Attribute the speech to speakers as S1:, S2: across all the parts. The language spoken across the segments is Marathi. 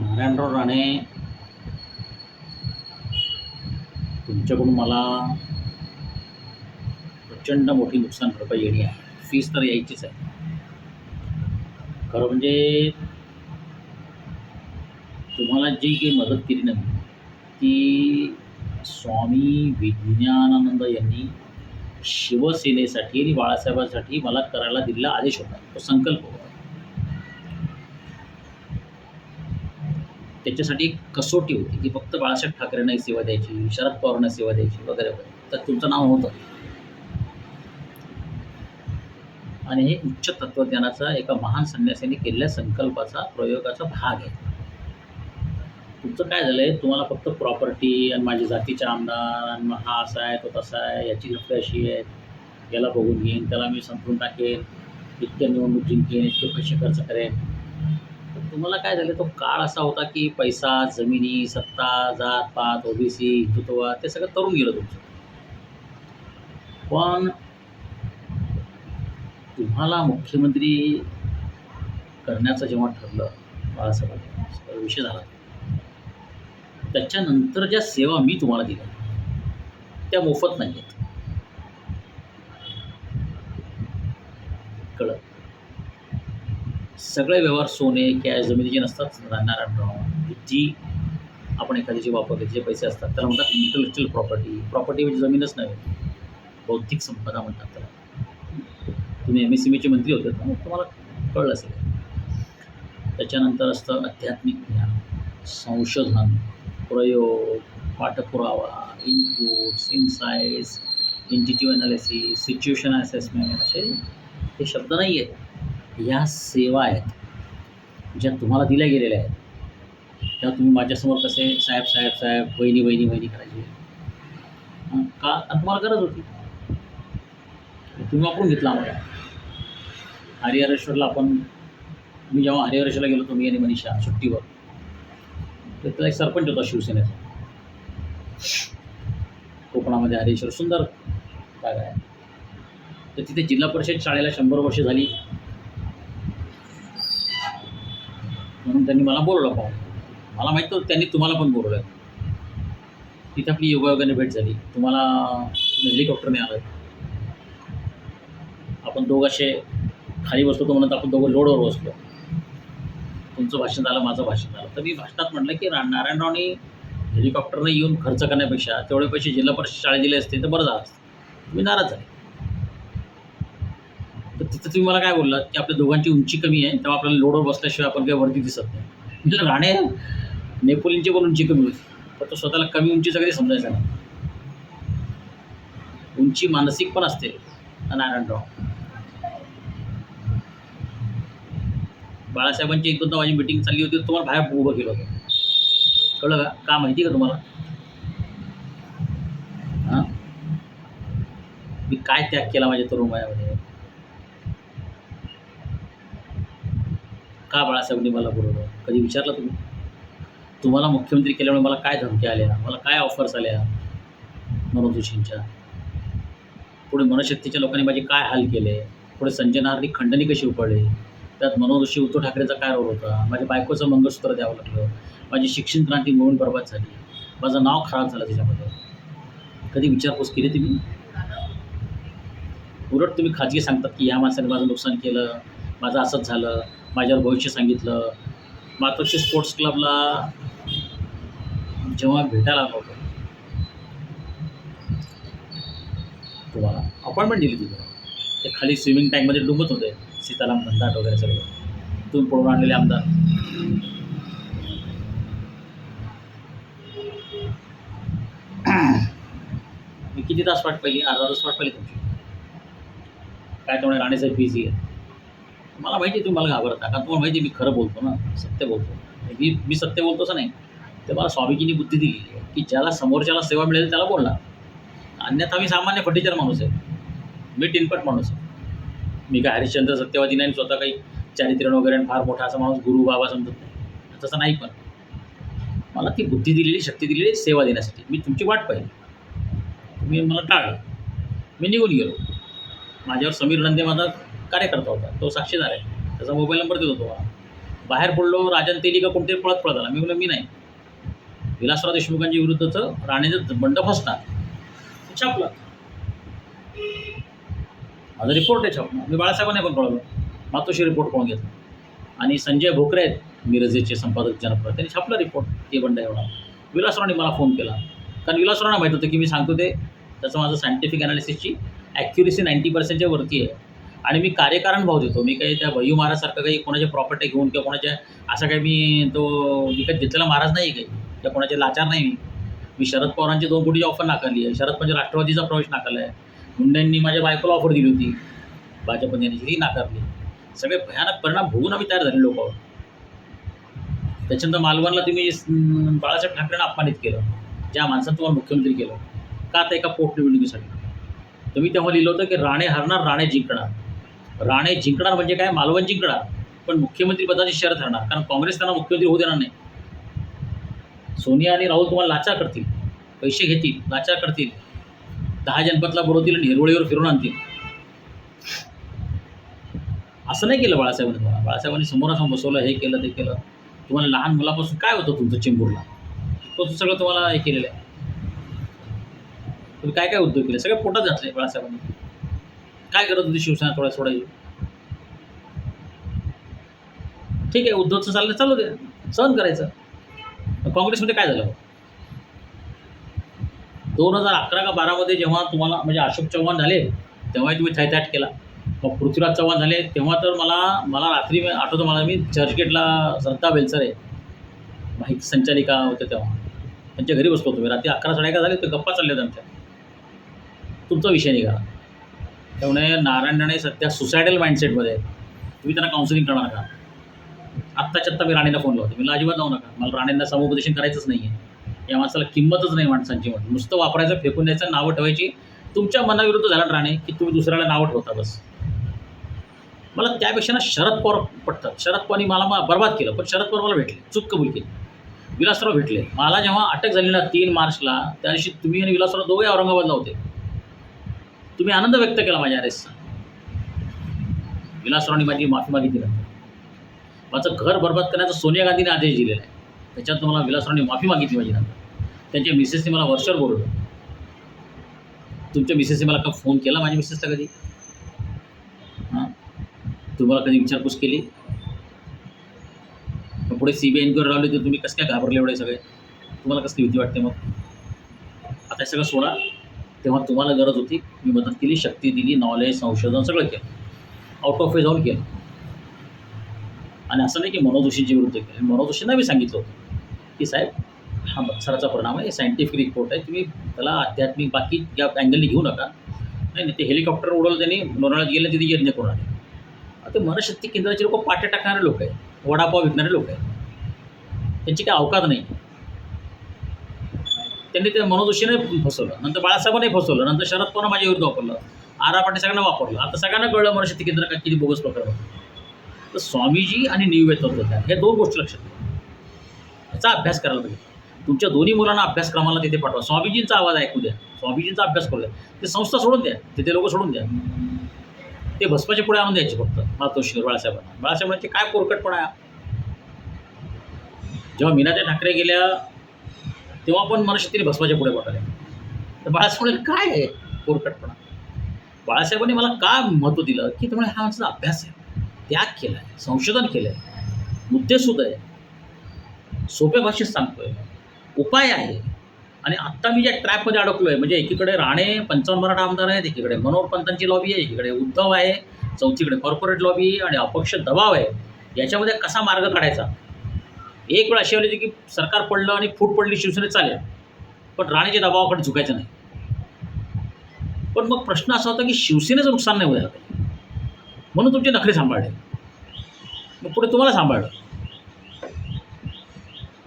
S1: नारायणराव राणे तुमच्याकडून मला प्रचंड मोठी नुकसान भरपाई येणे आहे. फीस तर यायचीच आहे. खरं म्हणजे तुम्हाला जी काही मदत केली ना ती स्वामी विज्ञानानंद यांनी शिवसेनेसाठी आणि बाळासाहेबांसाठी मला करायला दिलेला आदेश होता. तो संकल्प होता. त्याच्यासाठी एक कसोटी होती की फक्त बाळासाहेब ठाकरेंनाही सेवा द्यायची शरद पवारांना सेवा द्यायची वगैरे वगैरे. तर तुमचं नाव होतं. आणि हे उच्च तत्त्वज्ञानाचा एका महान संन्यासांनी केलेल्या संकल्पाचा प्रयोगाचा भाग आहे. तुमचं काय झालं आहे तुम्हाला फक्त प्रॉपर्टी आणि माझ्या जातीचा आमदार आणि मग हा असा आहे तो तसा आहे याची लफडे अशी आहेत याला बघून घेईन त्याला मी संपून टाकेन इतक्या निवडणूक जिंकेन इतके पैसे खर्च करेन. तुम्हाला काय झालं? तो काळ असा होता की पैसा जमिनी सत्ता जात पात ओबीसी हिंदुत्व ते सगळं तरुण गेलं तुमचं. पण तुम्हाला मुख्यमंत्री करण्याचं जेव्हा ठरलं बाळासाहेब विषय झाला. त्याच्यानंतर ज्या सेवा मी तुम्हाला दिल्या त्या मोफत नाही आहेत सगळे व्यवहार सोने कॅश जमिनीचे नसतात. नारायणराव जी आपण एखाद्याची वापरते जे पैसे असतात त्याला म्हणतात इंटलेक्च्युअल प्रॉपर्टी प्रॉपर्टी म्हणजे जमीनच नाही बौद्धिक संपदा म्हणतात त्याला. तुम्ही एम एस सी बीचे मंत्री होते ना तुम्हाला कळलं असेल. त्याच्यानंतर असतं आध्यात्मिक ज्ञान संशोधन प्रयोग पाठपुरावा inputs insights intuition analysis situation assessment असे हे शब्द नाही आहेत ह्या सेवा आहेत ज्या तुम्हाला दिल्या गेलेल्या आहेत त्या तुम्ही माझ्यासमोर कसे साहेब साहेब साहेब बहिणी बहिणी बहिणी करायची? का? तुम्हाला गरज होती. तुम्ही वापरून घेतला आम्हाला. हरिहरेश्वरला आपण मी जेव्हा हरिहरेश्वरला गेलो होतो मी आणि मनीषा सुट्टीवर. तर त्याला एक सरपंच होता शिवसेनेचा. कोकणामध्ये हरिहरेश्वर सुंदर जागा आहे. तर तिथे जिल्हा परिषद शाळेला शंभर वर्ष झाली. म्हणून त्यांनी मला बोलवलं पाहून. मला माहीत होतं त्यांनी तुम्हाला पण बोलवलं. तिथे आपली योगायोगाने भेट झाली. तुम्हाला हेलिकॉप्टरने आलं. आपण दोघाशे खाली बसलो तो म्हणत आपण दोघं लोडवर बसलो. तुमचं भाषण झालं माझं भाषण झालं. तर मी भाषणात म्हटलं की रा नारायणरावनी हेलिकॉप्टरनं येऊन खर्च करण्यापेक्षा तेवढे पैसे जिल्हा परिषद शाळेत दिले असते तर बरं झालं असतं. मी नाराज झाले. तर तुम्ही मला काय बोललात की आपल्या दोघांची उंची कमी आहे तेव्हा आपल्याला लोडवर बसल्याशिवाय आपण काही वरती दिसत नाही. म्हणजे राणे नेपोलियनची पण उंची कमी होती. पण तो स्वतःला कमी उंचीचा कधी समजायचा नाही. उंची मानसिक पण असते नारायणराव. बाळासाहेबांची एक दोनदा माझी मिटिंग चालली होती तुम्हाला बाहेर उभं केलं होतं. कळलं का? का माहिती का तुम्हाला? हां? मी काय त्याग केला माझ्या तरुण वयामध्ये? का बाळासाहेबांनी मला बोलवलं? कधी विचारलं तुम्ही? तुम्हाला मुख्यमंत्री केल्यामुळे मला काय धमक्या आल्या? मला काय ऑफर्स आल्या? मनोज जोशींच्या? पुढे मनशक्तीच्या लोकांनी माझे काय हाल केले? पुढे संजय नारली खंडणी कशी उपडली त्यात मनोज जोशी उद्धव ठाकरेचा काय रोल होता? माझ्या बायकोचं मंगळसूत्र द्यावं लागलं. माझी शिक्षण क्रांती मिळून बरबाद झाली. माझं नाव खराब झालं त्याच्यामध्ये कधी विचारपूस केली तुम्ही? उलट तुम्ही खाजगी सांगतात की ह्या माणसाने माझं नुकसान केलं माझं असंच झालं. माझ्यावर भविष्य सांगितलं. मातोश्री स्पोर्ट्स क्लबला जेव्हा भेटायला आलो होतो तुम्हाला अपॉइंटमेंट दिली तिथं ते खाली स्विमिंग टँकमध्ये डुबत होते सीताराम धंदाट वगैरे सगळे. तुम्ही पळून आणलेले आमदार. मी किती तास वाट पाहिली? अर्धा तास वाट पाहिली तुमची. काय तेवढे राणेसाहेब बिझी आहे मला माहिती आहे तुम्ही मला घाबरता कारण तुम्हाला माहिती आहे मी खरं बोलतो ना सत्य बोलतो. मी मी सत्य बोलतो असं नाही. ते मला स्वामीजींनी बुद्धी दिली आहे की ज्याला समोरच्याला सेवा मिळेल त्याला बोलणार. अन्यथा मी सामान्य फटीचर माणूस आहे. मी टिनपट माणूस आहे. मी काय हरिश्चंद्र सत्यवादी नाही आणि स्वतः काही चारित्र्य वगैरे आणि फार मोठा असा माणूस गुरु बाबा समजत नाही. तसं नाही पण. मला ती बुद्धी दिलेली शक्ती दिलेली सेवा देण्यासाठी. मी तुमची वाट पाहिली. तुम्ही मला टाळलं. मी निघून गेलो. माझ्यावर समीर नंदे माझा कार्यकर्ता होता. तो साक्षीदार आहे. त्याचा मोबाईल नंबर देतो तुम्हाला बाहेर पडलो राजन तेली का कोणतरी पळत पळत आला. मी म्हणलं मी नाही. विलासराव देशमुखांच्या विरुद्धचं राणेचं बंड फसणार. छापलं. माझा रिपोर्ट आहे छापला मी बाळासाहेबांना पण कळवलं. मातोशी रिपोर्ट कोण घेतला? आणि संजय भोकरे आहेत. मिरजेचे संपादक जनप्रत त्यांनी छापला रिपोर्ट ते बंड एवढा. विलासरावने मला फोन केला. कारण विलासरावना माहीत होतं की मी सांगतो ते. त्याचं माझं सायंटिफिक ॲनालिसिसची ॲक्युरेसी नाईंटी पर्सेंटच्या वरती आहे. आणि मी कार्यकारण भाव देतो. मी काही त्या भय्यू महाराजसारखं काही कोणाच्या प्रॉपर्टी घेऊन किंवा कोणाच्या असा काही मी तो विकत घेतलेला महाराज नाही आहे काही. त्या कोणाचे लाचार नाही मी. मी शरद पवारांची दोन कोटीची ऑफर नाकारली आहे. शरद म्हणजे राष्ट्रवादीचा प्रवेश नाकारला आहे मुंडेंनी माझ्या बायकोला ऑफर दिली होती. भाजपने ती नाकारली. सगळे भयानक परिणाम भोगून आम्ही तयार झाले लोकांवर त्याच्यानंतर मालवणला तुम्ही बाळासाहेब ठाकरेंना अपमानित केलं. ज्या माणसानं तुम्हाला मुख्यमंत्री केलं. का आता एका पोटनिवडणुकीसाठी? तुम्ही तेव्हा लिहिलं होतं की राणे हरणार राणे जिंकणार. राणे जिंकणार म्हणजे काय? मालवण जिंकणार. पण मुख्यमंत्री पदाची शर्त कारण काँग्रेस त्यांना मुख्यमंत्री होऊ देणार नाही. सोनिया आणि राहुल तुम्हाला लाचार करतील. पैसे घेतील लाचार करतील. दहा जनपदला बोलवतील आणि हिरवळीवर फिरून आणतील. असं नाही केलं बाळासाहेबांनी तुम्हाला. बाळासाहेबांनी समोरासमोर बसवलं हे केलं ते केलं. तुम्हाला लहान मुलापासून काय होतं तुमचं चेंबूरला? तो सगळं तुम्हाला हे केलेलं आहे. तुम्ही काय काय उद्योग केले? सगळे पोटात घातले बाळासाहेबांनी. काय करत होती शिवसेना थोडा सोडायची? ठीक आहे उद्धवचं चाललं चालू द्या सहन करायचं. काँग्रेसमध्ये काय झालं? दोन हजार अकरा का बारामध्ये जेव्हा तुम्हाला म्हणजे अशोक चव्हाण झाले तेव्हाही तुम्ही थैथाट केला. मग पृथ्वीराज चव्हाण झाले तेव्हा तर मला मला रात्री आठवतो मला मी चर्चगेटला श्रद्धा आहे. माहिती संचालिका होत्या तेव्हा. त्यांच्या घरी बसलो होतो मी. रात्री अकरा साडे अकरा झाले ते गप्पा चालल्या होत्या आमच्या. तुमचा विषय निघाला. त्यामुळे नारायण राणे सध्या सुसायडल माइंडसेटमध्ये आहेत. तुम्ही त्यांना काउन्सिलिंग करणार का? आत्ताच्या आत्ता मी राणेला फोन लावतो मी अजिबात जाऊ नका. मला राणेंना समुपदेशन करायचंच नाही आहे या माणसाला किंमतच नाही माणसांची म्हणून. नुसतं वापरायचं फेकून द्यायचं नावं ठेवायची. तुमच्या मनाविरुद्ध झाला राणे की तुम्ही दुसऱ्याला नावं ठेवता बस. मला त्यापेक्षा ना शरद पवार पटतात. शरद पवारनी मला मा- बर्बाद केलं पण शरद पवार मला भेटले. चूक कबूल केली. विलासराव भेटले. मला जेव्हा अटक झाली ना तीन मार्चला त्या दिवशी तुम्ही आणि विलासराव दोघे औरंगाबादला होते. तुम्ही आनंद व्यक्त केला माझ्या अरेस्टचा विलासरावनी माझी माफी मागितली नंतर. माझं घर बरबाद करण्याचा सोनिया गांधीने आदेश दिलेला आहे. त्याच्यात मला विलासरावनी माफी मागितली माझी नंतर. त्यांच्या मिसेसने मला वर्षभर बोलवलं. तुमच्या मिसेसने मला का फोन केला माझ्या मिसेसला कधी? हां? तुम्हाला कधी विचारपूस केली? मग पुढे सी बी आय एन्क्वायरी लावली तर तुम्ही कसं काय घाबरले एवढे सगळे? तुम्हाला कसली भीती वाटते मग? आता हे सगळं सोडा. तेव्हा तुम्हाला गरज होती मी मदत केली शक्ती दिली नॉलेज संशोधन सगळं केलं. आउट ऑफ वे जाऊन केलं. आणि असं नाही की मनोदोषींच्या विरुद्ध केलं. जोशींना मी सांगितलं होतं की साहेब हा मत्सराचा परिणाम आहे सायंटिफिक रिपोर्ट आहे. तुम्ही त्याला आध्यात्मिक बाकी या अँगलनी घेऊ नका. नाही नाही ते हेलिकॉप्टर उडवलं त्यांनी लोणावळ्यात गेलं तिथे यज्ञ करून आले. आता ते मनशक्ती केंद्राचे लोक पाट्या टाकणारे लोक आहेत वडापाव विकणारे लोक आहेत. त्यांची काय अवकात नाही. त्यांनी ते मनोदोषीने फसवलं. नंतर बाळासाहेबांनी फसवलं. नंतर शरद पवार माझ्या विरुद्ध वापरलं. आरा पाटील सगळ्यांना वापरलं. आता सगळ्यांना कळलं मनशक्ती केंद्र काय किती बोगस प्रकार तर स्वामीजी आणि निव्य तत्वज्ञान हे दोन गोष्टी लक्षात याचा अभ्यास करायला पाहिजे. तुमच्या दोन्ही मुलांना अभ्यासक्रमाला तिथे पाठवा. स्वामीजींचा आवाज ऐकू द्या. स्वामीजींचा अभ्यास करू द्या. ते संस्था सोडून द्या. तिथे लोक सोडून द्या. ते भस्माच्या पुढे आणून द्यायचे फक्त. मातोश्री बाळासाहेबांना. बाळासाहेबांचे काय कोरकटपणा जेव्हा मीनाच्या ठाकरे गेल्या तेव्हा पण मनशक्तीने भस्माच्या पुढे पाठवले तर बाळासाहेबांना काय आहे पोरकटपणा बाळासाहेबांनी मला का महत्त्व दिलं? की त्यामुळे हा माणसाचा अभ्यास आहे त्याग केला आहे संशोधन केलं आहे मुद्देसुद्धा आहे सोप्या भाषेत सांगतोय उपाय आहे. आणि आत्ता मी ज्या ट्रॅपमध्ये अडकलो आहे म्हणजे एकीकडे राणे पंचावन्न मराठा आमदार आहेत एकीकडे मनोहर पंतांची लॉबी आहे एकीकडे उद्धव आहे चौथीकडे कॉर्पोरेट लॉबी आणि अपक्ष दबाव आहे याच्यामध्ये कसा मार्ग काढायचा? एक वेळ अशी आली होती की सरकार पडलं आणि फूट पडली शिवसेने चालेल. पण राणेच्या दबावाकडे झुकायचं नाही. पण मग प्रश्न असा होता की शिवसेनेचं नुकसान नाही व्हायला पाहिजे म्हणून तुमचे नखरे सांभाळले. मग पुढे तुम्हाला सांभाळलं.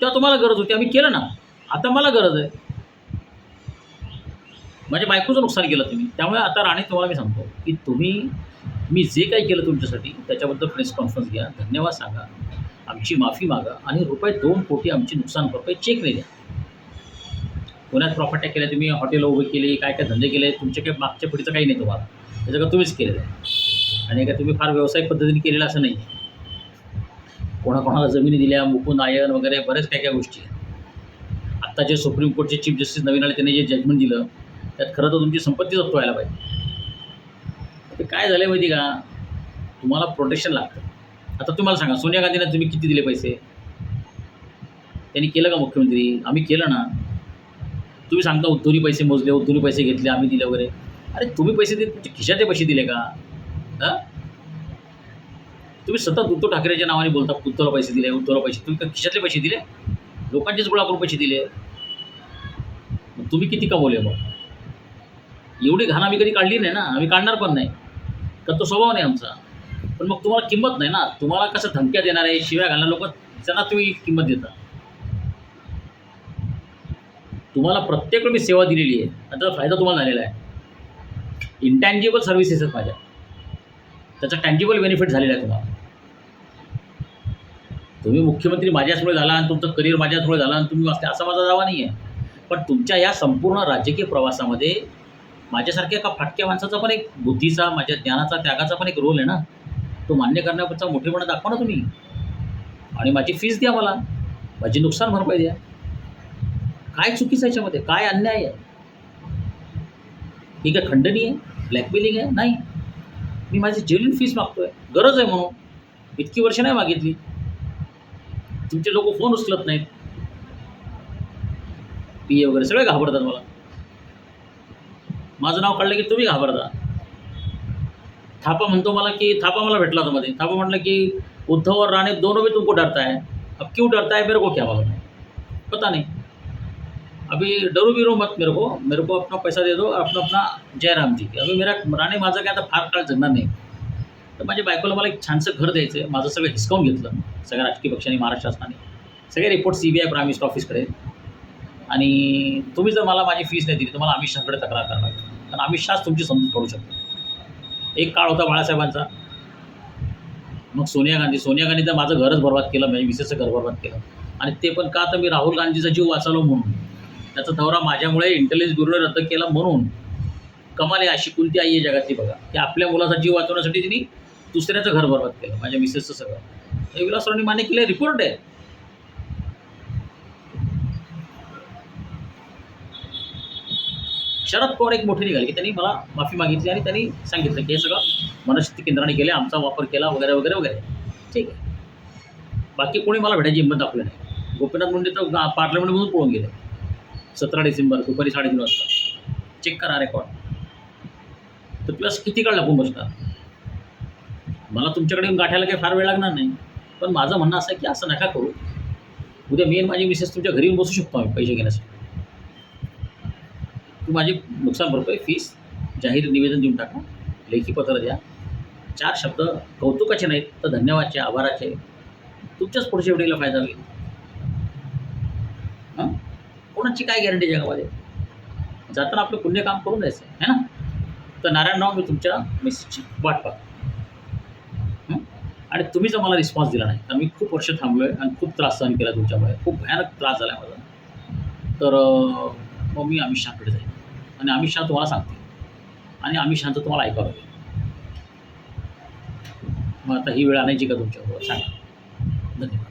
S1: तेव्हा तुम्हाला गरज होती. आम्ही केलं ना. आता मला गरज आहे. माझ्या बायकोचं नुकसान केलं तुम्ही. त्यामुळे आता राणे तुम्हाला मी सांगतो की तुम्ही मी जे काही केलं तुमच्यासाठी त्याच्याबद्दल प्रेस कॉन्फरन्स घ्या. धन्यवाद सांगा. आमची माफी मागा आणि रुपये दोन कोटी आमची नुकसान भरपाई चेक नाही द्या. पुण्यात प्रॉपर्ट्या केल्या तुम्ही हॉटेल उभे केली काय काय धंदे केले तुमच्या काही मागच्या पिढीचं काही नाही तुम्हाला. त्याचं का तुम्हीच केलेलं आहे. आणि का तुम्ही फार व्यावसायिक पद्धतीने केलेलं असं नाही. कोणाकोणाला जमिनी दिल्या मुकुंद आयन वगैरे बऱ्याच काही काय गोष्टी आहेत. आत्ता जे सुप्रीम कोर्टचे चीफ जस्टिस नवीन आले त्यांनी जे जजमेंट दिलं त्यात खरं तर तुमची संपत्ती जप्त व्हायला पाहिजे. ते काय झालं माहिती का? तुम्हाला प्रोटेक्शन लागतं. आता तुम्हाला सांगा सोनिया गांधींना तुम्ही किती दिले पैसे? त्यांनी केलं का मुख्यमंत्री? आम्ही केलं ना. तुम्ही सांगता उद्धोरी पैसे मोजले उद्धोरी पैसे घेतले आम्ही दिले वगैरे. अरे तुम्ही पैसे दिले तुमच्या खिशाचे पैसे दिले का? हां? तुम्ही सतत उद्धव ठाकरेच्या नावाने बोलता उद्धवला पैसे दिले उद्धवला पैसे तुम्ही का खिशातले पैसे दिले? लोकांचेच गोळा करून पैसे दिले. मग तुम्ही किती कमवले मग? एवढी घाण आम्ही कधी काढली नाही ना. आम्ही काढणार पण नाही. तर तो स्वभाव नाही आमचा? पण मग तुम्हाला किंमत नाही ना. तुम्हाला कसं धमक्या देणार आहे शिव्या घालणार लोक त्यांना तुम्ही किंमत देता. तुम्हाला प्रत्येक वेळी मी सेवा दिलेली आहे आणि त्याचा फायदा तुम्हाला झालेला आहे. इंटँजिबल सर्व्हिसेस आहेत माझ्या. त्याचा टँजिबल बेनिफिट झालेला आहे तुम्हाला. तुम्ही मुख्यमंत्री माझ्याचमुळे झाला आणि तुमचं करिअर माझ्याचमुळे झाला आणि तुम्ही वाचते असा माझा दावा नाही आहे. पण तुमच्या या संपूर्ण राजकीय प्रवासामध्ये माझ्यासारख्या एका फाटक्या माणसाचा पण एक बुद्धीचा माझ्या ज्ञानाचा त्यागाचा पण एक रोल आहे ना. तो मान्य करण्याचा मोठेपणा दाखवा ना तुम्ही. आणि माझी फीस द्या मला. माझी नुकसान भरपाई द्या. काय चुकीचं याच्यामध्ये? काय अन्याय आहे? ही काय खंडणी आहे? ब्लॅकमेलिंग आहे? नाही. मी माझी जेन्युन फीस मागतोय. गरज आहे म्हणून. इतकी वर्ष नाही मागितली. तुमचे लोक फोन उचलत नाहीत. पी ए वगैरे सगळे घाबरतात मला. माझं नाव काढलं की तुम्ही घाबरता. थापा म्हणतो मला की थापा मला भेटला होता मध्ये. थापा म्हटलं की उद्धव और राणे दोनों भी तुमको डरता है. अब क्यों डरता है मेरे को क्या मालूम है? पता नहीं। अभी डरू भी रो मत मेरे को। मेरे को अपना पैसा दे दो अपना अपना जयराम जी अभी मेरा राणे माझं काय आता फार काळ जगणार नाही. तर माझ्या बायकोला मला एक छानसं घर द्यायचं आहे माझं सगळं हिसकावून घेतलं सगळ्या राजकीय पक्षांनी महाराष्ट्र शासनाने. सगळे report C B I prime minister ऑफिसकडे आणि तुम्ही जर मला माझी फीस नाही दिली तर मला अमित शहाकडे तक्रार करणार कारण अमित शाह तुमची समजूत करू शकतो. एक काळ होता बाळासाहेबांचा. मग सोनिया गांधी सोनिया गांधी तर माझं घरच बर्बाद केलं म्हणजे मिसेसचं घर बर्बाद केलं. आणि ते पण का तर मी राहुल गांधीचा जीव वाचवलो म्हणून. त्याचा दौरा माझ्यामुळे इंटेलिजन्स ब्युरोने रद्द केला म्हणून. कमाल आहे अशी कोणती आई आहे जगातली बघा. की आपल्या मुलाचा जीव वाचवण्यासाठी तिने दुसऱ्याचं घर बर्बाद केलं माझ्या मिसेसचं सगळं. हे विलासरावांनी मान्य केलं रिपोर्ट आहे. शरद पवार एक मोठे निघाले की त्यांनी मला माफी मागितली आणि त्यांनी सांगितलं की हे सगळं मनशक्ती केंद्राने केलं आमचा वापर केला वगैरे वगैरे वगैरे. ठीक आहे. बाकी कोणी मला भेटायची हिंमत दाखवली नाही. गोपीनाथ मुंडे तर गा- पार्लमेंटमधून पळून गेले. सतरा डिसेंबर दुपारी साडेतीन वाजता. चेक करा रेकॉर्ड तर तुला किती काळ लागून बसणार? मला तुमच्याकडे गाठायला काही फार वेळ लागणार नाही. पण माझं म्हणणं असं आहे की असं नका करू. उद्या मी आणि माझी मिसेस तुमच्या घरी येऊन बसू शकतो आम्ही पैसे घेण्यासाठी. माझी नुकसान भरपाई फीस जाहीर निवेदन देऊन टाका. लेखी पत्र द्या. चार शब्द कौतुकाचे नाहीत तर धन्यवादचे आभाराचे. तुमच्याच पुढच्या वेळेला फायदा होईल. हां? कोणाची काय गॅरंटी जगामध्ये? जाताना आपलं पुण्य काम करून द्यायचं आहे ना? तर नारायणराव मी तुमच्या मेसेजची वाट पाहतो. आणि तुम्ही जर मला रिस्पॉन्स दिला नाही तर मी खूप वर्ष थांबलो आहे आणि खूप त्रास सहन केला तुमच्यामुळे. खूप भयानक त्रास झाला आहे माझा. तर मग मी आम्ही शाकडे जाईल. आणि अमित शहा तुम्हाला सांगतील आणि अमित शहाचं तुम्हाला ऐकावं लागेल. मग आता ही वेळ आणायची का तुमच्याबरोबर? सांगा. धन्यवाद.